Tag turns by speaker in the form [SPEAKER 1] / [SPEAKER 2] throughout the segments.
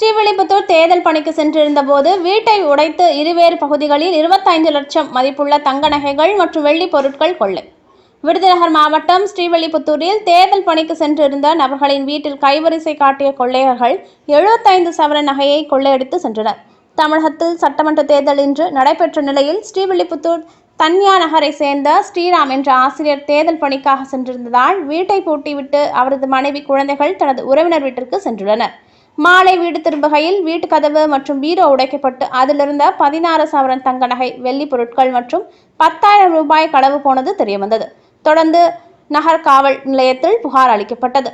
[SPEAKER 1] ஸ்ரீவில்லிபுத்தூர் தேர்தல் பணிக்கு சென்றிருந்த போது வீட்டை உடைத்து இருவேறு பகுதிகளில் இருபத்தைந்து லட்சம் மதிப்புள்ள தங்க நகைகள் மற்றும் வெள்ளி பொருட்கள் கொள்ளை. விருதுநகர் மாவட்டம் ஸ்ரீவில்லிபுத்தூரில் தேர்தல் பணிக்கு சென்றிருந்த நபர்களின் வீட்டில் கைவரிசை காட்டிய கொள்ளையர்கள் எழுபத்தைந்து சவர நகையை கொள்ளையடித்து சென்றனர். தமிழகத்தில் சட்டமன்ற தேர்தல் இன்று நடைபெற்ற நிலையில் ஸ்ரீவில்லிபுத்தூர் தன்யா நகரை சேர்ந்த ஸ்ரீராம் என்ற ஆசிரியர் தேர்தல் பணிக்காக சென்றிருந்ததால் வீட்டை பூட்டிவிட்டு அவரது மனைவி குழந்தைகள் தனது உறவினர் வீட்டிற்கு சென்றுள்ளனர். மாலை வீடு திரும்புகையில் வீட்டு கதவு மற்றும் பீரோ உடைக்கப்பட்டு அதிலிருந்த பதினாறு சவரன் தங்க நகை வெள்ளி பொருட்கள் மற்றும் பத்தாயிரம் ரூபாய் களவு போனது தெரியவந்தது. தொடர்ந்து நகர் காவல் நிலையத்தில் புகார் அளிக்கப்பட்டது.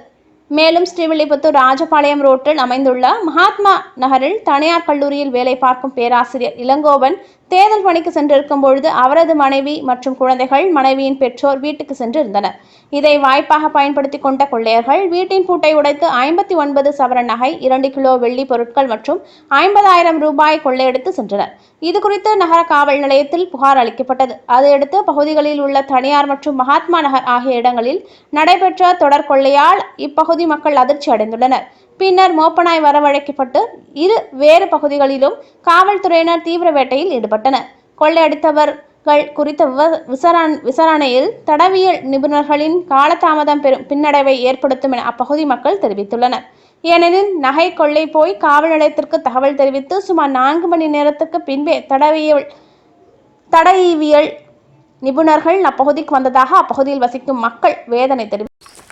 [SPEAKER 1] மேலும் ஸ்ரீவில்லிபுத்தூர் ராஜபாளையம் ரோட்டில் அமைந்துள்ள மகாத்மா நகரில் தனியார் கல்லூரியில் வேலை பார்க்கும் பேராசிரியர் இளங்கோவன் தேர்தல் பணிக்கு சென்றிருக்கும் பொழுது அவரது மனைவி மற்றும் குழந்தைகள் மனைவியின் பெற்றோர் வீட்டுக்கு சென்று இருந்தனர் இதை வாய்ப்பாக பயன்படுத்தி கொண்ட கொள்ளையர்கள் வீட்டின் பூட்டை உடைத்து ஐம்பத்தி ஒன்பது சவரன் நகை இரண்டு கிலோ வெள்ளி பொருட்கள் மற்றும் ஐம்பதாயிரம் ரூபாய் கொள்ளையடித்து சென்றனர். இதுகுறித்து நகர காவல் நிலையத்தில் புகார் அளிக்கப்பட்டது. அதையடுத்து பகுதிகளில் உள்ள தனியார் மற்றும் மகாத்மா நகர் ஆகிய இடங்களில் நடைபெற்ற தொடர் கொள்ளையால் இப்பகுதி மக்கள் அதிர்ச்சி அடைந்துள்ளனர் பின்னர் மோப்பனாய் வரவழைக்கப்பட்டு இரு வேறு பகுதிகளிலும் காவல்துறையினர் தீவிர வேட்டையில் ஈடுபட்டனர். கொள்ளையடித்தவர்கள் குறித்த விவ- விசாரண- விசாரணையில் தடவியல் நிபுணர்களின் காலதாமதம் பெரும் பின்னடைவை ஏற்படுத்தும் என அப்பகுதி மக்கள் தெரிவித்துள்ளனர். ஏனெனில் நகை கொள்ளை போய் காவல் நிலையத்திற்கு தகவல் தெரிவித்து சுமார் நான்கு மணி நேரத்துக்கு பின்பே தடவியல் தடயவியல் நிபுணர்கள் அப்பகுதிக்கு வந்ததாக அப்பகுதியில் வசிக்கும் மக்கள் வேதனை தெரிவித்தனர்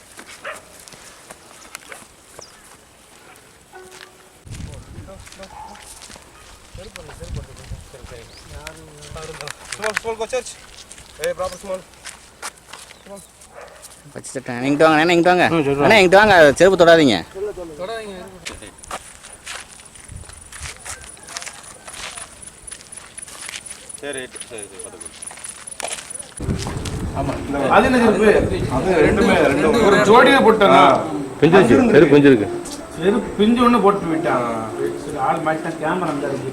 [SPEAKER 2] வச்சுட்டேன் எங்கிட்ட வாங்க அண்ணா எங்கிட்ட வாங்க. அண்ணா எங்கிட்ட வாங்க செருப்பு தொடாதீங்க.
[SPEAKER 3] சரி சரி சரி.
[SPEAKER 4] அது என்ன செருப்பு? அது ரெண்டுமே ரெண்டு ஒரு ஜோடியை போட்டானா?
[SPEAKER 5] பிஞ்சிருக்கு சரி பிஞ்சிருக்கு
[SPEAKER 4] செருப்பு பிஞ்சு ஒன்று போட்டு விட்டான். சரி, ஆள் மாட்டினா கேமரா அந்த இருக்கு